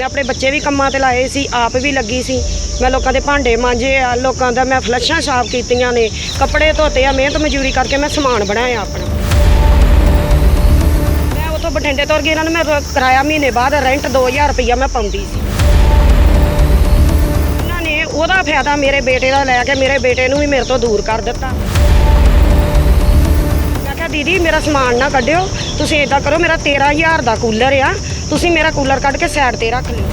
ਮੈਂ ਆਪਣੇ ਬੱਚੇ ਵੀ ਕੰਮਾਂ ਤੇ ਲਾਏ ਸੀ, ਆਪ ਵੀ ਲੱਗੀ ਸੀ। ਮੈਂ ਲੋਕਾਂ ਦੇ ਭਾਂਡੇ ਮਾਂਜੇ ਆ, ਲੋਕਾਂ ਦਾ ਮੈਂ ਫਲੱਸ਼ਾਂ ਸਾਫ਼ ਕੀਤੀਆਂ ਨੇ, ਕੱਪੜੇ ਧੋਤੇ ਆ, ਮਿਹਨਤ ਮਜ਼ਦੂਰੀ ਕਰਕੇ ਮੈਂ ਸਮਾਨ ਬਣਾਇਆ ਆਪਣਾ। ਮੈਂ ਉਥੋਂ ਬਠਿੰਡੇ ਤੁਰ ਗਈ, ਇਹਨਾਂ ਨੂੰ ਮੈਂ ਰੋ- ਕਿਰਾਇਆ ਮਹੀਨੇ ਬਾਅਦ ਰੈਂਟ 2000 ਰੁਪਈਆ ਮੈਂ ਪਾਉਂਦੀ ਸੀ। ਉਹਨਾਂ ਨੇ ਉਹਦਾ ਫਾਇਦਾ ਮੇਰੇ ਬੇਟੇ ਦਾ ਲੈ ਕੇ ਮੇਰੇ ਬੇਟੇ ਨੂੰ ਵੀ ਮੇਰੇ ਤੋਂ ਦੂਰ ਕਰ ਦਿੱਤਾ। ਦੀਦੀ ਮੇਰਾ ਸਮਾਨ ਨਾ ਕੱਢਿਓ। ਤੁਸੀਂ ਇਦਾਂ ਕਰੋ ਮੇਰਾ 13000 ਦਾ ਕੂਲਰ ਆ। ਤੁਸੀਂ ਮੇਰਾ ਕੂਲਰ ਕੱਢ ਕੇ ਸਾਈਡ ਤੇ ਰੱਖ ਲਿਓ।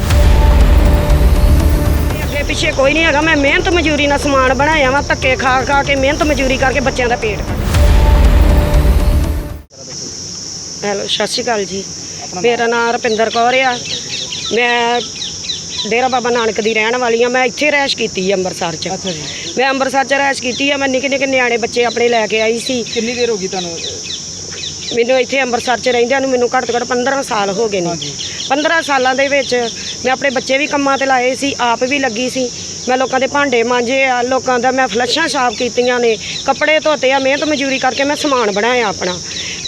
ਅੱਗੇ ਪਿੱਛੇ ਕੋਈ ਨਹੀਂ ਹੈਗਾ। ਮੈਂ ਮਿਹਨਤ ਮਜ਼ਦੂਰੀ ਨਾਲ ਸਮਾਨ ਬਣਾਇਆ ਵਾ ਧੱਕੇ ਖਾ ਖਾ ਕੇ ਮਿਹਨਤ ਮਜ਼ਦੂਰੀ ਕਰਕੇ ਬੱਚਿਆਂ ਦਾ ਪੇਟ ਹੈਲੋ ਸਤਿ ਸ਼੍ਰੀ ਅਕਾਲ ਜੀ। ਮੇਰਾ ਨਾਮ ਰੁਪਿੰਦਰ ਕੌਰ ਆ। ਮੈਂ ਡੇਰਾ ਬਾਬਾ ਨਾਨਕ ਦੀ ਰਹਿਣ ਵਾਲੀ ਆ ਮੈਂ ਇੱਥੇ ਰਹਿਸ਼ ਕੀਤੀ ਆ ਅੰਮ੍ਰਿਤਸਰ 'ਚ। ਅੱਛਾ ਜੀ। ਮੈਂ ਅੰਮ੍ਰਿਤਸਰ 'ਚ ਰਹਿਸ਼ ਕੀਤੀ ਆ ਮੈਂ ਨਿੱਕੇ ਨਿੱਕੇ ਨਿਆਣੇ ਬੱਚੇ ਆਪਣੇ ਲੈ ਕੇ ਆਈ ਸੀ। ਕਿੰਨੀ ਦੇਰ ਹੋ ਗਈ ਤੁਹਾਨੂੰ? ਮੈਨੂੰ ਇੱਥੇ ਅੰਮ੍ਰਿਤਸਰ 'ਚ ਰਹਿੰਦਿਆਂ ਨੂੰ ਮੈਨੂੰ ਘੱਟ ਤੋਂ ਘੱਟ 15 ਸਾਲ ਹੋ ਗਏ ਨੇ। ਹਾਂਜੀ। 15 ਸਾਲਾਂ ਦੇ ਵਿੱਚ ਮੈਂ ਆਪਣੇ ਬੱਚੇ ਵੀ ਕੰਮਾਂ ਤੇ ਲਾਏ ਸੀ ਆਪ ਵੀ ਲੱਗੀ ਸੀ। ਮੈਂ ਲੋਕਾਂ ਦੇ ਭਾਂਡੇ ਮਾਂਜੇ ਆ ਲੋਕਾਂ ਦਾ ਮੈਂ ਫਲੱਸ਼ਾਂ ਸਾਫ਼ ਕੀਤੀਆਂ ਨੇ ਕੱਪੜੇ ਧੋਤੇ ਆ ਮਿਹਨਤ ਮਜ਼ਦੂਰੀ ਕਰਕੇ ਮੈਂ ਸਮਾਨ ਬਣਾਇਆ ਆਪਣਾ।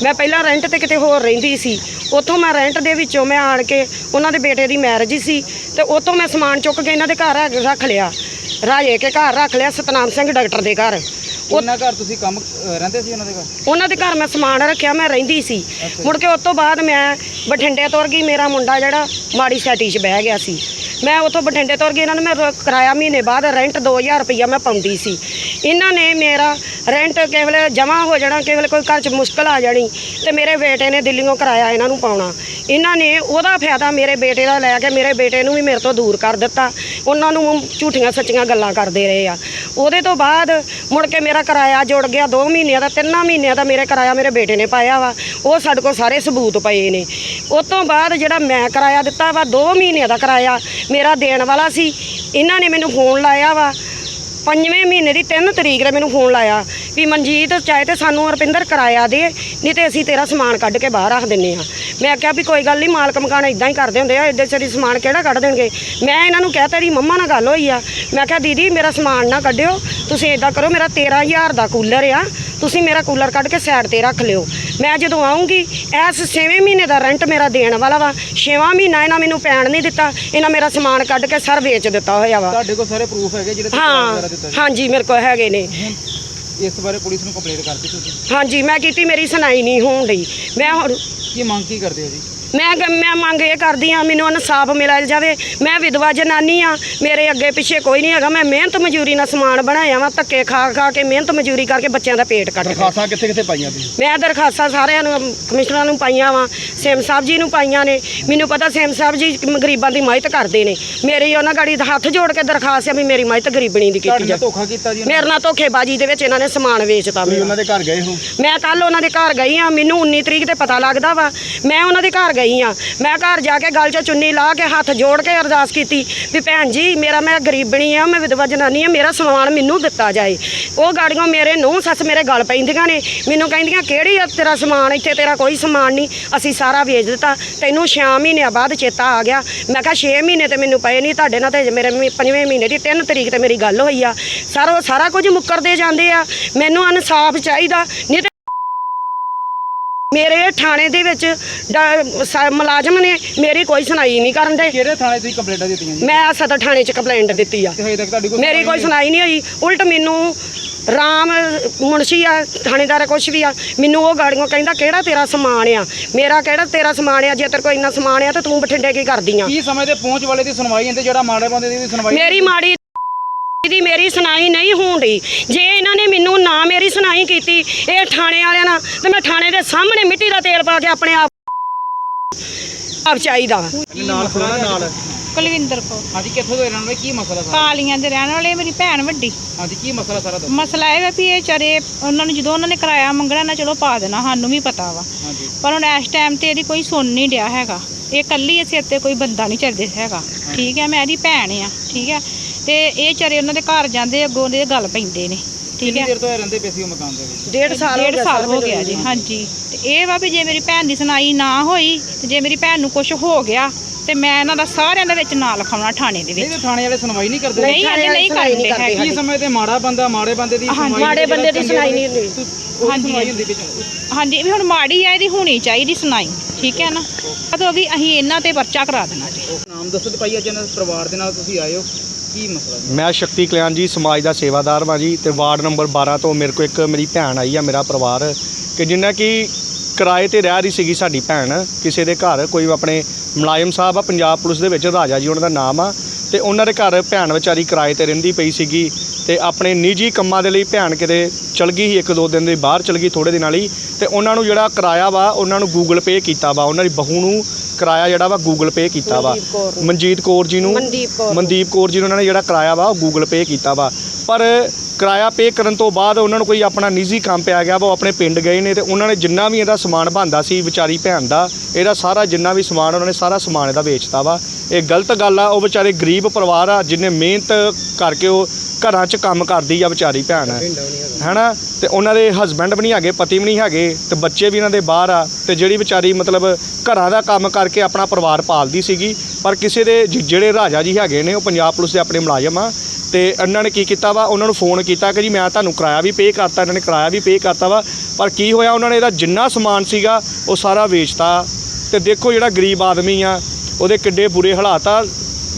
ਮੈਂ ਪਹਿਲਾਂ ਰੈਂਟ ਤੇ ਕਿਤੇ ਹੋਰ ਰਹਿੰਦੀ ਸੀ। ਉੱਥੋਂ ਮੈਂ ਰੈਂਟ ਦੇ ਵਿੱਚੋਂ ਮੈਂ ਆਣ ਕੇ ਉਹਨਾਂ ਦੇ ਬੇਟੇ ਦੀ ਮੈਰਿਜ ਸੀ ਤੇ ਉੱਥੋਂ ਮੈਂ ਸਮਾਨ ਚੁੱਕ ਕੇ ਇਹਨਾਂ ਦੇ ਘਰ ਰੱਖ- ਲਿਆ। ਰਾਜੇ ਕੇ ਘਰ ਰੱਖ ਲਿਆ ਸਤਨਾਮ ਸਿੰਘ ਡਾਕਟਰ ਦੇ ਘਰ। ਉਹਨਾਂ ਘਰ ਤੁਸੀਂ ਕੰਮ ਰਹਿੰਦੇ ਸੀ ਉਹਨਾਂ ਦੇ ਘਰ? ਉਹਨਾਂ ਦੇ ਘਰ ਮੈਂ ਸਮਾਨ ਰੱਖਿਆ ਮੈਂ ਰਹਿੰਦੀ ਸੀ। ਮੁੜ ਕੇ ਉਸ ਤੋਂ ਬਾਅਦ ਮੈਂ ਬਠਿੰਡੇ ਤੁਰ ਗਈ ਮੇਰਾ ਮੁੰਡਾ ਜਿਹੜਾ ਮਾੜੀ ਸੈਟੀ 'ਚ ਬਹਿ ਗਿਆ ਸੀ। ਮੈਂ ਉੱਥੋਂ ਬਠਿੰਡੇ ਤੁਰ ਗਈ ਇਹਨਾਂ ਨੂੰ ਮੈਂ ਕਿਰਾਇਆ ਮਹੀਨੇ ਬਾਅਦ ਰੈਂਟ 2000 ਰੁਪਈਆ ਮੈਂ ਪਾਉਂਦੀ ਸੀ। ਇਹਨਾਂ ਨੇ ਮੇਰਾ ਰੈਂਟ ਕਿਸੇ ਵੇਲੇ ਜਮ੍ਹਾਂ ਹੋ ਜਾਣਾ ਕਿਸੇ ਵੇਲੇ ਕੋਈ ਘਰ 'ਚ ਮੁਸ਼ਕਲ ਆ ਜਾਣੀ ਤੇ ਮੇਰੇ ਬੇਟੇ ਨੇ ਦਿੱਲੀੋਂ ਕਿਰਾਇਆ ਇਹਨਾਂ ਨੂੰ ਪਾਉਣਾ। ਇਹਨਾਂ ਨੇ ਉਹਦਾ ਫਾਇਦਾ ਮੇਰੇ ਬੇਟੇ ਦਾ ਲੈ ਕੇ ਮੇਰੇ ਬੇਟੇ ਨੂੰ ਵੀ ਮੇਰੇ ਤੋਂ ਦੂਰ ਕਰ ਦਿੱਤਾ। ਉਹਨਾਂ ਨੂੰ ਝੂਠੀਆਂ ਸੱਚੀਆਂ ਗੱਲਾਂ ਕਰਦੇ ਰਹੇ ਆ। ਉਹਦੇ ਤੋਂ ਬਾਅਦ ਮੁੜ ਕੇ ਮੇਰਾ ਕਿਰਾਇਆ ਜੁੜ ਗਿਆ। 2 ਮਹੀਨਿਆਂ ਦਾ 3 ਮਹੀਨਿਆਂ ਦਾ ਮੇਰੇ ਕਿਰਾਇਆ ਮੇਰੇ ਬੇਟੇ ਨੇ ਪਾਇਆ ਵਾ। ਉਹ ਸਾਡੇ ਕੋਲ ਸਾਰੇ ਸਬੂਤ ਪਏ ਨੇ। ਉਸ ਤੋਂ ਬਾਅਦ ਜਿਹੜਾ ਮੈਂ ਕਿਰਾਇਆ ਦਿੱਤਾ ਵਾ 2 ਮਹੀਨਿਆਂ ਦਾ ਕਿਰਾਇਆ ਮੇਰਾ ਦੇਣ ਵਾਲਾ ਸੀ। ਇਹਨਾਂ ਨੇ ਮੈਨੂੰ ਫੋਨ ਲਾਇਆ ਵਾ। ਪੰਜਵੇਂ ਮਹੀਨੇ ਦੀ 3 ਤਰੀਕ ਦਾ ਮੈਨੂੰ ਫੋਨ ਲਾਇਆ। ਵੀ ਮਨਜੀਤ ਚਾਹੇ ਤੇ ਸਾਨੂੰ ਰੁਪਿੰਦਰ ਕਿਰਾਇਆ ਦੇ ਨਹੀਂ ਤੇ ਅਸੀਂ ਤੇਰਾ ਸਮਾਨ ਕੱਢ ਕੇ ਬਾਹਰ ਰੱਖ ਦਿੰਨੇ ਆ ਮੈਂ ਕਿਹਾ ਵੀ ਕੋਈ ਗੱਲ ਨਹੀਂ ਮਾਲਕ ਮਕਾਨ ਇਦਾਂ ਹੀ ਕਰਦੇ ਹੁੰਦੇ ਆ ਐਡੇ ਚਰੀ ਸਮਾਨ ਕਿਹੜਾ ਕੱਢ ਦੇਣਗੇ? ਮੈਂ ਇਹਨਾਂ ਨੂੰ ਕਹਿ ਤੇਰੀ ਮੰਮਾ ਨਾਲ ਗੱਲ ਹੋਈ ਆ। ਮੈਂ ਕਿਹਾ ਦੀਦੀ ਮੇਰਾ ਸਮਾਨ ਨਾ ਕੱਢਿਓ ਤੁਸੀਂ ਇਦਾਂ ਕਰੋ ਮੇਰਾ 13000 ਦਾ ਕੂਲਰ ਆ ਤੁਸੀਂ ਮੇਰਾ ਕੂਲਰ ਕੱਢ ਕੇ ਸਾਈਡ ਤੇ ਰੱਖ ਲਿਓ। ਮੈਂ ਜਦੋਂ ਆਉਂਗੀ ਐਸ 6ਵੇਂ ਮਹੀਨੇ ਦਾ ਰੈਂਟ ਮੇਰਾ ਦੇਣ ਵਾਲਾ ਵਾ 6ਵਾਂ ਮਹੀਨਾ ਇਹਨਾਂ ਮੈਨੂੰ ਪੈਣ ਨਹੀਂ ਦਿੱਤਾ ਇਹਨਾਂ ਮੇਰਾ ਸਮਾਨ ਕੱਢ ਕੇ ਸਰ ਵੇਚ ਦਿੱਤਾ ਹੋਇਆ ਵਾ। ਤੁਹਾਡੇ ਕੋਲ ਸਾਰੇ ਪ੍ਰੂਫ ਹੈਗੇ ਜਿਹੜੇ ਹਾਂ ਹਾਂਜੀ ਮੇਰੇ ਕੋਲ ਹੈਗੇ ਨੇ। ਇਸ ਬਾਰੇ ਪੁਲਿਸ ਨੂੰ ਕੰਪਲੇਂਟ ਕਰਤੀ ਤੁਸੀਂ? ਹਾਂਜੀ ਮੈਂ ਕੀਤੀ ਮੇਰੀ ਸੁਣਾਈ ਨਹੀਂ ਹੋਣ ਡਈ। ਮੈਂ ਹੁਣ ਕੀ ਮੰਗ ਕੀ ਕਰਦੇ ਹੋ ਜੀ? ਮੈਂ ਗ- ਮੈਂ ਮੰਗ ਇਹ ਕਰਦੀ ਆ ਮੈਨੂੰ ਇਨਸਾਫ ਮਿਲਿਆ ਜਾਵੇ। ਮੈਂ ਵਿਧਵਾ ਜਨਾਨੀ ਆ ਮੇਰੇ ਅੱਗੇ ਪਿੱਛੇ ਕੋਈ ਨਹੀਂ ਹੈਗਾ। ਮੈਂ ਮਿਹਨਤ ਮਜ਼ਦੂਰੀ ਨਾਲ ਸਮਾਨ ਬਣਾਇਆ ਵਾ ਧੱਕੇ ਖਾ ਖਾ ਕੇ ਮਿਹਨਤ ਮਜ਼ਦੂਰੀ ਕਰਕੇ ਬੱਚਿਆਂ ਦਾ ਪੇਟ ਕੱਟ ਦਰਖਾਸਤਾਂ ਕਿੱਥੇ ਕਿੱਥੇ ਪਾਈਆਂ ਤੁਸੀਂ? ਮੈਂ ਦਰਖਾਸਤਾਂ ਸਾਰਿਆਂ ਨੂੰ ਕਮਿਸ਼ਨਰਾਂ ਨੂੰ ਪਾਈਆਂ ਵਾ ਸੇਮ ਸਾਹਿਬ ਜੀ ਨੂੰ ਪਾਈਆਂ ਨੇ। ਮੈਨੂੰ ਪਤਾ ਸੇਮ ਸਾਹਿਬ ਜੀ ਗਰੀਬਾਂ ਦੀ ਮਦਦ ਕਰਦੇ ਨੇ। ਮੇਰੀ ਉਹਨਾਂ ਗਾੜੀ ਹੱਥ ਜੋੜ ਕੇ ਦਰਖਾਸਤ ਆ ਵੀ ਮੇਰੀ ਮਦਦ ਗਰੀਬਣੀ ਦੀ ਕੀਤੀ ਨਾਲ ਜਾ ਧੋਖਾ ਕੀਤਾ ਜੀ ਮੇਰੇ ਨਾਲ ਧੋਖੇਬਾਜ਼ੀ ਦੇ ਵਿੱਚ ਇਹਨਾਂ ਨੇ ਸਮਾਨ ਵੇਚਤਾ ਤੁਸੀਂ ਮੇਰਾ। ਉਹਨਾਂ ਦੇ ਘਰ ਗਏ ਹੋ? ਮੈਂ ਕੱਲ ਉਹਨਾਂ ਦੇ ਘਰ ਗਈ ਆ ਮੈਨੂੰ 19 ਤਰੀਕ ਤੇ ਪਤਾ ਲੱਗਦਾ ਵਾ। ਮੈਂ ਉਹਨਾਂ ਦੇ ਘਰ ਗਈ ਆ। ਮੈਂ ਘਰ ਜਾ ਕੇ ਗਲ 'ਚ ਚੁੰਨੀ ਲਾ ਕੇ ਹੱਥ ਜੋੜ ਕੇ ਅਰਦਾਸ ਕੀਤੀ ਵੀ ਭੈਣ ਜੀ, ਮੇਰਾ ਮੈਂ ਗਰੀਬਣੀ ਆ, ਮੈਂ ਵਿਧਵਾ ਜਨਾਨੀ ਆ, ਮੇਰਾ ਸਮਾਨ ਮੈਨੂੰ ਦਿੱਤਾ ਜਾਏ। ਉਹ ਗਾੜੀਆਂ ਮੇਰੇ ਨੂੰ ਸੱਸ ਮੇਰੇ ਗਲ ਪੈਂਦੀਆਂ ਨੇ। ਮੈਨੂੰ ਕਹਿੰਦੀਆਂ, ਕਿਹੜੀ ਆ ਤੇਰਾ ਸਮਾਨ? ਇੱਥੇ ਤੇਰਾ ਕੋਈ ਸਮਾਨ ਨਹੀਂ। ਅਸੀਂ ਸਾਰਾ ਵੇਚ ਦਿੱਤਾ। ਤੈਨੂੰ 6 ਮਹੀਨਿਆਂ ਬਾਅਦ ਚੇਤਾ ਆ ਗਿਆ। ਮੈਂ ਕਿਹਾ 6 ਮਹੀਨੇ ਤੇ ਮੈਨੂੰ ਪਏ ਨਹੀਂ। ਤੁਹਾਡੇ ਨਾਲ ਤੇ ਮੇਰੇ ਮੀ- ਪੰਜਵੇਂ ਮਹੀਨੇ ਦੀ 3 ਤਰੀਕ ਤੇ ਮੇਰੀ ਗੱਲ ਹੋਈ ਆ। ਸਰ ਉਹ ਸਾਰਾ ਕੁਝ ਮੁੱਕਰਦੇ ਜਾਂਦੇ ਆ। ਮੈਨੂੰ ਇਨਸਾਫ ਚਾਹੀਦਾ। ਨਹੀਂ ਤੇ ਮੇਰੇ ਥਾਣੇ ਦੇ ਵਿੱਚ ਡਾ- ਸ- ਮੁਲਾਜ਼ਮ ਨੇ ਮੇਰੀ ਕੋਈ ਸੁਣਾਈ ਨਹੀਂ ਕਰਨ ਦੇ। ਕਿਹੜੇ ਥਾਣੇ ਤੁਸੀਂ ਕੰਪਲੇਂਟਾਂ ਦਿੱਤੀਆਂ ਜੀ? ਮੈਂ ਸਦਰ ਥਾਣੇ 'ਚ ਕੰਪਲੇਂਟ ਦਿੱਤੀ ਆ। ਤੇ ਹਜੇ ਤੱਕ ਤੁਹਾਡੀ ਕੋਈ ਮੇਰੀ ਕੋਈ ਸੁਣਾਈ ਨਹੀਂ ਹੋਈ। ਉਲਟ ਮੈਨੂੰ ਰਾਮ ਮੁਨਸ਼ੀ ਆ ਥਾਣੇਦਾਰ ਕੁਛ ਵੀ ਆ ਮੈਨੂੰ ਉਹ ਗਾੜੀਆਂ ਕਹਿੰਦਾ ਕਿਹੜਾ ਤੇਰਾ ਸਮਾਨ ਆ? ਮੇਰਾ ਕਿਹੜਾ ਤੇਰਾ ਸਮਾਨ ਆ? ਜੇ ਤੇਰੇ ਕੋਲ ਇੰਨਾ ਸਮਾਨ ਆ ਤਾਂ ਤੂੰ ਬਠਿੰਡੇ ਕੀ ਕਰਦੀ ਆ? ਕੀ ਸਮੇਂ ਤੇ ਪਹੁੰਚ ਵਾਲੇ ਦੀ ਸੁਣਵਾਈ ਹੁੰਦੀ ਜਿਹੜਾ ਮਾੜੇ ਬੰਦੇ ਦੀ ਵੀ ਸੁਣਵਾਈ ਮੇਰੀ ਮਾੜੀ ਦੀ ਮੇਰੀ ਸੁਣਾਈ ਨਹੀਂ ਹੋਣ ਡਈ। ਜੇ ਇਹਨਾਂ ਨੇ ਮੈਨੂੰ ਨਾ ਮੇਰੀ ਸੁਣਾਈ ਕੀਤੀ ਇਹ ਥਾਣੇ ਵਾਲਿਆਂ ਨਾਲ ਤੇ ਮੈਂ ਥਾਣੇ ਦੇ ਸਾਹਮਣੇ ਮਿੱਟੀ ਦਾ ਤੇਲ ਪਾ ਕੇ ਆਪਣੇ ਆਪ ਆਪ ਚਾਹੀਦਾ ਨਾਲ ਖੜਾ ਨਾਲ। ਕੁਲਵਿੰਦਰ ਕੋ ਹਾਂਜੀ ਕਿੱਥੋਂ ਦੇ ਰਹਿਣ ਵਾਲੇ? ਕੀ ਮਸਲਾ ਸਾਰਾ? ਕਾਲੀਆਂ ਦੇ ਰਹਿਣ ਵਾਲੇ ਮੇਰੀ ਭੈਣ ਵੱਡੀ। ਹਾਂਜੀ ਕੀ ਮਸਲਾ ਸਾਰਾ ਦੱਸੋ। ਮਸਲਾ ਇਹ ਵਾ ਵੀ ਇਹ ਚਾਰੇ ਉਹਨਾਂ ਨੂੰ ਜਦੋਂ ਉਹਨਾਂ ਨੇ ਕਿਰਾਇਆ ਮੰਗਣਾ ਨਾ ਚਲੋ ਪਾ ਦੇਣਾ ਸਾਨੂੰ ਵੀ ਪਤਾ ਵਾ। ਹਾਂਜੀ। ਪਰ ਹੁਣ ਇਸ ਟਾਈਮ ਤੇ ਇਹਦੀ ਕੋਈ ਸੁਣ ਨਹੀਂ ਡਿਆ ਹੈਗਾ। ਇਹ ਕੱਲੀ ਅਸੀਂ ਇੱਥੇ ਕੋਈ ਬੰਦਾ ਨਹੀਂ ਚੱਲਦੇ ਹੈਗਾ। ਠੀਕ ਹੈ ਮੈਂ ਇਹਦੀ ਭੈਣ ਆ ਠੀਕ ਹੈ। ਤੇ ਇਹ ਚਾਰੇ ਉਹਨਾਂ ਦੇ ਘਰ ਜਾਂਦੇ ਅੱਗੋਂ ਦੇ ਗੱਲ ਪੈਂਦੇ ਨੇ ਠੀਕ ਕਿੰਨੀ ਹੈ? ਦੇਰ ਤੋਂ ਇਹ ਰਹਿੰਦੇ ਪਏ ਸੀ ਉਹ ਮਕਾਨ ਦੇ ਵਿੱਚ? ਡੇਢ ਸਾਲ ਹੋ ਡੇਢ ਗਿਆ ਸਾਲ ਹੋ ਗਿਆ ਜੀ ਹਾਂਜੀ। ਤੇ ਇਹ ਵਾ ਵੀ ਜੇ ਮੇਰੀ ਭੈਣ ਦੀ ਸੁਣਾਈ ਨਾ ਹੋਈ ਤੇ ਜੇ ਮੇਰੀ ਭੈਣ ਨੂੰ ਕੁਝ ਹੋ ਗਿਆ ਤੇ ਮੈਂ ਇਹਨਾਂ ਦਾ ਸਾਰਿਆਂ ਦੇ ਵਿੱਚ ਨਾਂ ਲਿਖਾਉਣਾ ਥਾਣੇ ਦੇ ਵਿੱਚ। ਤੇ ਥਾਣੇ ਵਾਲੇ ਸੁਣਵਾਈ ਨਹੀਂ ਕਰਦੇ? ਨਹੀਂ ਅਜੇ ਨਹੀਂ ਕਰਦੇ ਕਰਦੇ ਕੀ ਸਮੇਂ ਤੇ ਮਾੜਾ ਬੰਦਾ ਮਾੜੇ ਬੰਦੇ ਦੀ ਸੁਣਵਾਈ ਮਾੜੇ ਬੰਦੇ ਦੀ ਸੁਣਾਈ ਨਹੀਂ ਹੁੰਦੀ। ਉਹਦੀ ਸੁਣਵਾਈ ਹੁੰਦੀ ਵਿੱਚ ਹਾਂਜੀ ਵੀ ਹੁਣ ਮਾੜੀ ਆ ਇਹਦੀ ਹੋਣੀ ਚਾਹੀਦੀ ਸੁਣਾਈ ਠੀਕ ਹੈ ਨਾ? ਕਦੋਂ ਵੀ ਅਸੀਂ ਇਹਨਾਂ ਤੇ ਪਰਚਾ ਕਰਾ ਦੇਣਾ ਜੀ। ਨਾਮ ਦੱਸੋ ਤੇ ਭਾਈ ਅੱਜ ਇਹਨਾਂ ਦੇ ਪਰਿਵਾਰ ਦੇ ਨਾਲ ਤੁਸੀਂ ਆਏ ਹੋ? ਕੀ ਮਸਲਾ ਜੀ? ਮੈਂ ਸ਼ਕਤੀ ਕਲਿਆਣ ਜੀ, ਸਮਾਜ ਦਾ ਸੇਵਾਦਾਰ ਵਾਂ ਜੀ ਤੇ ਵਾਰਡ ਨੰਬਰ 12 ਤੋਂ ਮੇਰੇ ਕੋ ਇੱਕ ਮੇਰੀ ਭੈਣ ਆਈ ਆ, ਮੇਰਾ ਪਰਿਵਾਰ ਕਿ ਜਿੰਨਾ ਕਿ ਕਿਰਾਏ ਤੇ ਰਹਿ ਰਹੀ ਸੀਗੀ ਸਾਡੀ ਭੈਣ, ਕਿਸੇ ਦੇ ਘਰ ਕੋਈ ਆਪਣੇ ਮੁਲਾਇਮ ਸਾਹਿਬ ਆ, ਪੰਜਾਬ ਪੁਲਿਸ ਦੇ ਵਿੱਚ ਰਾਜਾ ਜੀ, ਉਹਨਾਂ ਦਾ ਨਾਮ ਆ ਤੇ ਉਹਨਾਂ ਦੇ ਘਰ ਭੈਣ ਵਿਚਾਰੀ ਕਿਰਾਏ ਤੇ ਰਹਿੰਦੀ ਪਈ ਸੀਗੀ ਤੇ ਆਪਣੇ ਨਿੱਜੀ ਕੰਮਾਂ ਦੇ ਲਈ ਭੈਣ ਕਿਤੇ ਚਲ ਗਈ ਸੀ ਇੱਕ ਦੋ ਦਿਨ ਦੇ ਬਾਹਰ ਚਲ ਗਈ ਥੋੜੇ ਦਿਨਾਂ ਲਈ ਤੇ ਉਹਨਾਂ ਨੂੰ ਜਿਹੜਾ ਕਿਰਾਇਆ ਵਾ ਉਹਨਾਂ ਨੂੰ ਗੂਗਲ ਪੇ ਕੀਤਾ ਵਾ ਉਹਨਾਂ ਦੀ ਬਹੂ ਨੂੰ ਕਿਰਾਇਆ ਜਿਹੜਾ ਵਾ ਗੂਗਲ ਪੇ ਕੀਤਾ ਵਾ ਮਨਦੀਪ ਕੌਰ ਨੂੰ। ਮਨਜੀਤ ਕੌਰ ਜੀ ਨੂੰ ਮਨਦੀਪ ਕੌਰ ਨੂੰ। ਮਨਦੀਪ ਕੌਰ ਜੀ ਨੂੰ ਉਹਨਾਂ ਨੇ ਜਿਹੜਾ ਕਿਰਾਇਆ ਵਾ ਉਹ ਗੂਗਲ ਪੇ ਕੀਤਾ ਵਾ ਪਰ ਕਿਰਾਇਆ ਪੇ ਕਰਨ ਤੋਂ ਬਾਅਦ ਉਹਨਾਂ ਨੂੰ ਕੋਈ ਆਪਣਾ ਨਿੱਜੀ ਕੰਮ ਪਿਆ ਗਿਆ ਵਾ, ਉਹ ਆਪਣੇ ਪਿੰਡ ਗਏ ਨੇ ਤੇ ਉਹਨਾਂ ਨੇ ਜਿੰਨਾ ਵੀ ਇਹਦਾ ਸਮਾਨ ਬਣਦਾ ਸੀ, ਵਿਚਾਰੀ ਭੈਣ ਦਾ, ਇਹਦਾ ਸਾਰਾ ਜਿੰਨਾ ਵੀ ਸਮਾਨ ਉਹਨਾਂ ਨੇ ਸਾਰਾ ਸਮਾਨ ਇਹਦਾ ਵੇਚਤਾ ਵਾ। ਇਹ ਗਲਤ ਗੱਲ ਆ, ਉਹ ਵਿਚਾਰੇ ਗਰੀਬ ਪਰਿਵਾਰ ਆ, ਜਿਨੇ ਮਿਹਨਤ ਕਰਕੇ ਉਹ ਘਰਾਂ 'ਚ ਕੰਮ ਕਰਦੀ ਆ ਵਿਚਾਰੀ ਭੈਣ। ਹੈਨਾ? ਤੇ ਉਹਨਾਂ ਦੇ ਹਸਬੈਂਡ ਵੀ ਨਹੀਂ ਹੈਗੇ, ਪਤੀ ਵੀ ਨਹੀਂ ਹੈਗੇ, ਤੇ ਬੱਚੇ ਵੀ ਇਹਨਾਂ ਦੇ ਬਾਹਰ ਆ, ਤੇ ਜਿਹੜੀ ਵਿਚਾਰੀ ਮਤਲਬ ਘਰਾਂ ਦਾ ਕੰਮ ਕਰਕੇ ਆਪਣਾ ਪਰਿਵਾਰ ਪਾਲਦੀ ਸੀਗੀ, ਪਰ ਕਿਸੇ ਦੇ ਜ- ਜਿਹੜੇ ਰਾਜਾ ਜੀ ਹੈਗੇ ਨੇ, ਉਹ ਪੰਜਾਬ ਪੁਲਿਸ ਦੇ ਆਪਣੇ ਮੁਲਾਜ਼ਮ ਆ, ਤੇ ਇਹਨਾਂ ਨੇ ਕੀ ਕੀਤਾ ਵਾ, ਉਹਨਾਂ ਨੂੰ ਫੋਨ ਕੀਤਾ ਕਿ ਜੀ ਮੈਂ ਤੁਹਾਨੂੰ ਕਿਰਾਇਆ ਵੀ ਪੇ ਕਰਤਾ, ਇਹਨਾਂ ਨੇ ਕਿਰਾਇਆ ਵੀ ਪੇ ਕਰਤਾ ਵਾ, ਪਰ ਕੀ ਹੋਇਆ, ਉਹਨਾਂ ਨੇ ਇਹਦਾ ਜਿੰਨਾ ਸਮਾਨ ਸੀਗਾ, ਉਹ ਸਾਰਾ ਵੇਚਤਾ, ਤੇ ਦੇਖੋ ਜਿਹੜਾ ਗਰੀਬ ਆਦਮੀ ਆ, ਉਹਦੇ ਕਿੱਡੇ ਬੁਰੇ ਹਾਲਾਤ ਆ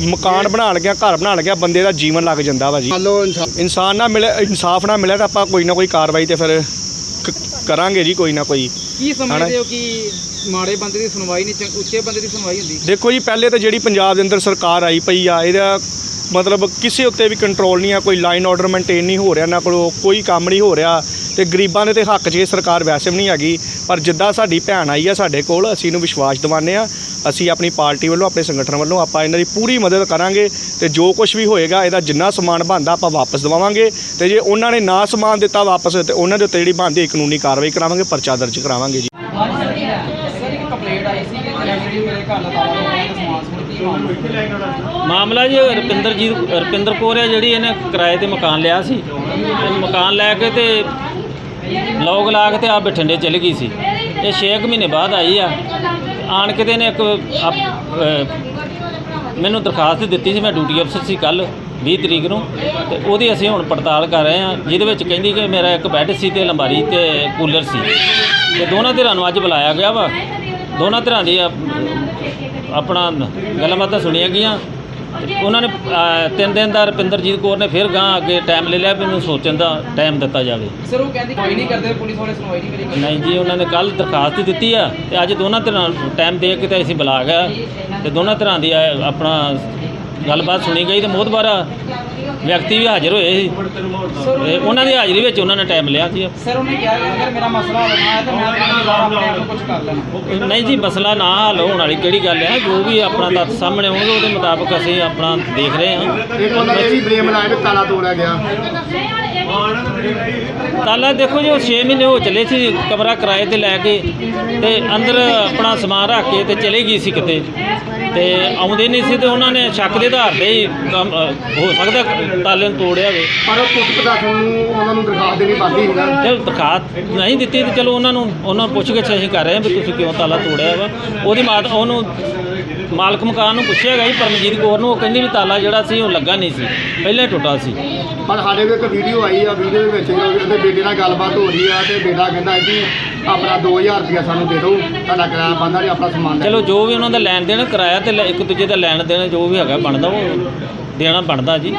ਮਕਾਨ ਬਣਾਉਣ ਲੱਗਿਆ ਘਰ ਬਣਾਉਣ ਲੱਗਿਆ ਬੰਦੇ ਦਾ ਜੀਵਨ ਲੱਗ ਜਾਂਦਾ ਵਾ ਜੀ। ਲੋ ਇਨਸਾਨ ਨਾ ਮਿਲੇ ਇਨਸਾਫ ਨਾ ਮਿਲੇ ਤਾਂ ਆਪਾਂ ਕੋਈ ਨਾ ਕੋਈ ਕਾਰਵਾਈ ਤੇ ਫਿਰ ਕ- ਕਰਾਂਗੇ ਜੀ ਕੋਈ ਨਾ ਕੋਈ। ਕੀ ਸਮਝਦੇ ਹੋ ਕਿ ਮਾੜੇ ਬੰਦੇ ਦੀ ਸੁਣਵਾਈ ਨਹੀਂ ਉੱਚੇ ਬੰਦੇ ਦੀ ਸੁਣਵਾਈ ਹੁੰਦੀ? ਦੇਖੋ ਜੀ ਪਹਿਲੇ ਤਾਂ ਜਿਹੜੀ ਪੰਜਾਬ ਦੇ ਅੰਦਰ ਸਰਕਾਰ ਆਈ ਪਈ ਆ ਇਹਦਾ ਮਤਲਬ ਕਿਸੇ ਉੱਤੇ ਵੀ ਕੰਟਰੋਲ ਨਹੀਂ ਆ, ਕੋਈ ਲਾਈਨ ਆਰਡਰ ਮੇਨਟੇਨ ਨਹੀਂ ਹੋ ਰਿਹਾ, ਨਾ ਕੋਲ ਕੋਈ ਕੰਮ ਨਹੀਂ ਹੋ ਰਿਹਾ ਤੇ ਗਰੀਬਾਂ ਦੇ ਤੇ ਹੱਕ 'ਚ ਇਹ ਸਰਕਾਰ ਵੈਸੇ ਵੀ ਨਹੀਂ ਹੈਗੀ। ਪਰ ਜਿੱਦਾਂ ਸਾਡੀ ਭੈਣ ਆਈ ਆ ਸਾਡੇ ਕੋਲ, ਅਸੀਂ ਇਹਨੂੰ ਵਿਸ਼ਵਾਸ ਦਿਵਾਉਂਦੇ ਆ ਅਸੀਂ ਆਪਣੀ ਪਾਰਟੀ ਵੱਲੋਂ, ਆਪਣੇ ਸੰਗਠਨ ਵੱਲੋਂ ਆਪਾਂ ਇਹਨਾਂ ਦੀ ਪੂਰੀ ਮਦਦ ਕਰਾਂਗੇ ਤੇ ਜੋ ਕੁਝ ਵੀ ਹੋਏਗਾ, ਇਹਦਾ ਜਿੰਨਾ ਸਮਾਨ ਬਣਦਾ ਆਪਾਂ ਵਾਪਸ ਦਿਵਾਵਾਂਗੇ। ਤੇ ਜੇ ਉਹਨਾਂ ਨੇ ਨਾ ਸਮਾਨ ਦਿੱਤਾ ਵਾਪਸ, ਤੇ ਉਹਨਾਂ ਦੇ ਉੱਤੇ ਜਿਹੜੀ ਬਣਦੀ ਕਾਨੂੰਨੀ ਕਾਰਵਾਈ ਕਰਾਵਾਂਗੇ, ਪਰਚਾ ਦਰਜ ਕਰਾਵਾਂਗੇ ਜੀ ਸਰ ਇੱਕ ਕੰਪਲੇਂਟ ਆਈ ਸੀ ਕਿ ਜਿਹੜੀ ਮੇਰੇ ਘਰ ਦਾ ਤਾਲਾ ਤੋੜਿਆ ਤੇ ਸਮਾਨ ਸਮੂਨ ਕੀ ਮਾਮਲਾ ਮਾਮਲਾ ਜੀ ਰੁਪਿੰਦਰਜੀਤ ਰੁਪਿੰਦਰ ਕੌਰ ਹੈ ਜਿਹੜੀ ਇਹਨੇ ਕਿਰਾਏ ਤੇ ਮਕਾਨ ਲਿਆ ਸੀ। ਤੇ ਮਕਾਨ ਲੈ ਕੇ ਤੇ ਲੋਗ ਲਾ ਕੇ ਤੇ ਆ ਬਠਿੰਡੇ ਚਲੀ ਗਈ ਸੀ। ਇਹ 6 ਮਹੀਨੇ ਬਾਅਦ ਆਈ ਆ। ਆਣ ਕੇ ਤੇ ਇਹਨੇ ਇੱਕ ਮੈਨੂੰ ਦਰਖਾਸਤ ਦਿੱਤੀ ਸੀ, ਮੈਂ ਡਿਊਟੀ ਅਫਸਰ ਸੀ ਕੱਲ 20 ਤਰੀਕ ਨੂੰ। ਤੇ ਉਹਦੀ ਅਸੀਂ ਹੁਣ ਪੜਤਾਲ ਕਰ ਰਹੇ ਹਾਂ, ਜਿਹਦੇ ਵਿੱਚ ਕਹਿੰਦੀ ਕਿ ਮੇਰਾ ਇੱਕ ਬੈੱਡ ਸੀ ਤੇ ਲੰਬਾਰੀ ਤੇ ਕੂਲਰ ਸੀ। ਤੇ ਦੋਨਾਂ ਧਿਰਾਂ ਨੂੰ ਅੱਜ ਬੁਲਾਇਆ ਗਿਆ ਵਾ। ਦੋਨਾਂ ਧਿਰਾਂ ਦੀ ਆਪ- ਆਪਣਾ ਗੱਲਬਾਤਾਂ ਸੁਣੀਆਂ ਗਈਆਂ। ਉਹਨਾਂ ਨੇ ਅਹ, ਤਿੰਨ ਦਿਨ ਦਾ ਰੁਪਿੰਦਰਜੀਤ ਕੌਰ ਨੇ ਫਿਰ ਗਾਂ ਅੱਗੇ ਟਾਈਮ ਲੈ ਲਿਆ ਵੀ ਮੈਨੂੰ ਸੋਚਣ ਦਾ ਟਾਈਮ ਦਿੱਤਾ ਜਾਵੇ। ਸਰ ਉਹ ਕਹਿੰਦੀ ਕੋਈ ਨਹੀਂ ਕਰਦੇ ਪੁਲਿਸ ਵਾਲੇ ਸੁਣਵਾਈ ਨਹੀਂ ਮੇਰੀ ਨਹੀਂ ਜੀ ਉਹਨਾਂ ਨੇ ਕੱਲ ਦਰਖਾਸਤ ਦਿੱਤੀ ਆ ਤੇ ਅੱਜ ਦੋਨਾਂ ਧਿਰਾਂ ਟਾਈਮ ਦੇ ਕੇ ਤੇ ਅਸੀਂ ਬੁਲਾ ਗਿਆ ਤੇ ਦੋਨਾਂ ਧਿਰਾਂ ਦੀ ਆ- ਆਪਣਾ ਗੱਲਬਾਤ ਸੁਣੀ ਗਈ ਤੇ ਮੋਦਬਾਰਾ ਵਿਅਕਤੀ ਵੀ ਹਾਜ਼ਰ ਹੋਏ ਸੀ। ਤੇ ਉਹਨਾਂ ਦੀ ਹਾਜ਼ਰੀ ਵਿੱਚ ਉਹਨਾਂ ਨੇ ਟਾਈਮ ਲਿਆ ਸੀ। ਸਰ ਉਹਨੇ ਕਿਹਾ ਕਿ ਅਗਰ ਮੇਰਾ ਮਸਲਾ ਹੱਲ ਨਾ ਹੈ ਤਾਂ ਮੈਂ ਆਪਣੇ ਆਪ ਨੂੰ ਕੁਝ ਕਰ ਲੈਣਾ। ਨਹੀਂ ਜੀ ਮਸਲਾ ਨਾ ਹੱਲ ਹੋਣ ਵਾਲੀ ਕਿਹੜੀ ਗੱਲ ਹੈ? ਜੋ ਵੀ ਆਪਣਾ ਤੱਥ ਸਾਹਮਣੇ ਆਉਣਗੇ ਉਹਦੇ ਮੁਤਾਬਕ ਅਸੀਂ ਆਪਣਾ ਦੇਖ ਰਹੇ ਹਾਂ। ਇੱਕ ਉਹਨਾਂ ਨੇ ਇਹ ਵੀ ਬਲੇਮ ਲਾਇਆ ਤਾਲਾ ਤੋੜਿਆ ਗਿਆ। ਤਾਲਾ ਦੇਖੋ ਜੀ ਉਹ 6 ਮਹੀਨੇ ਹੋ ਚਲੇ ਸੀ ਕਮਰਾ ਕਿਰਾਏ ਤੇ ਲੈ ਕੇ ਤੇ ਅੰਦਰ ਆਪਣਾ ਸਮਾਨ ਰੱਖ ਕੇ ਤੇ ਚਲੇ ਗਈ ਸੀ ਕਿਤੇ। ਤੇ ਆਉਂਦੇ ਨਹੀਂ ਸੀ ਤੇ ਉਹਨਾਂ ਨੇ ਸ਼ੱਕ ਦੇ ਆਧਾਰ ਤੇ ਹੀ ਕੰਮ, ਅ, ਹੋ ਸਕਦਾ ਤਾਲੇ ਨੂੰ ਤੋੜਿਆ ਹੋਵੇ। ਪਰ ਉਹ ਪੁਲਿਸ ਪ੍ਰਸ਼ਾਸਨ ਨੂੰ ਉਹਨਾਂ ਨੂੰ ਦਰਖਾਸਤ ਦੇਣੀ ਬਾਕੀ ਹੁੰਦਾ ਚਲ ਦਰਖਾਸਤ ਨਹੀਂ ਦਿੱਤੀ ਤੇ ਚਲੋ ਉਹਨਾਂ ਨੂੰ ਉਹਨਾਂ ਨੂੰ ਪੁੱਛ ਕੇ ਅਸੀਂ ਕਰ ਰਹੇ ਹਾਂ ਵੀ ਤੁਸੀਂ ਕਿਉਂ ਤਾਲਾ ਤੋੜਿਆ ਵਾ। ਉਹਦੀ ਮਾਤ ਉਹਨੂੰ ਮਾਲਕ ਮਕਾਨ ਨੂੰ ਪੁੱਛਿਆ ਗਿਆ ਜੀ ਪਰਮਜੀਤ ਕੌਰ ਨੂੰ ਉਹ ਕਹਿੰਦੀ ਵੀ ਤਾਲਾ ਜਿਹੜਾ ਸੀ ਉਹ ਲੱਗਾ ਨਹੀਂ ਸੀ ਪਹਿਲਾਂ ਹੀ ਟੁੱਟਾ ਸੀ। ਪਰ ਸਾਡੇ ਕੋਲ ਇੱਕ ਵੀਡੀਓ ਆਈ ਆ ਵੀਡੀਓ ਦੇ ਵਿੱਚ ਉਹਦੇ ਬੇਟੇ ਨਾਲ ਗੱਲਬਾਤ ਹੋ ਰਹੀ ਆ ਤੇ ਬੇਟਾ ਕਹਿੰਦਾ ਕਿ ਆਪਣਾ 2000 ਰੁਪਇਆ ਸਾਨੂੰ ਦੇ ਦਿਓ ਤੁਹਾਡਾ ਕਿਰਾਇਆ ਬੰਦਾ ਨਹੀਂ ਆਪਣਾ ਸਮਾਨ ਲੈ ਚਲੋ ਜੋ ਵੀ ਉਹਨਾਂ ਦਾ ਲੈਣ ਦੇਣ ਕਿਰਾਇਆ ਤੇ ਇੱਕ ਦੂਜੇ ਦਾ ਲੈਣ ਦੇਣ ਜੋ ਵੀ ਹੈਗਾ ਬਣਦਾ ਉਹ ਦੇਣਾ ਬਣਦਾ ਜੀ।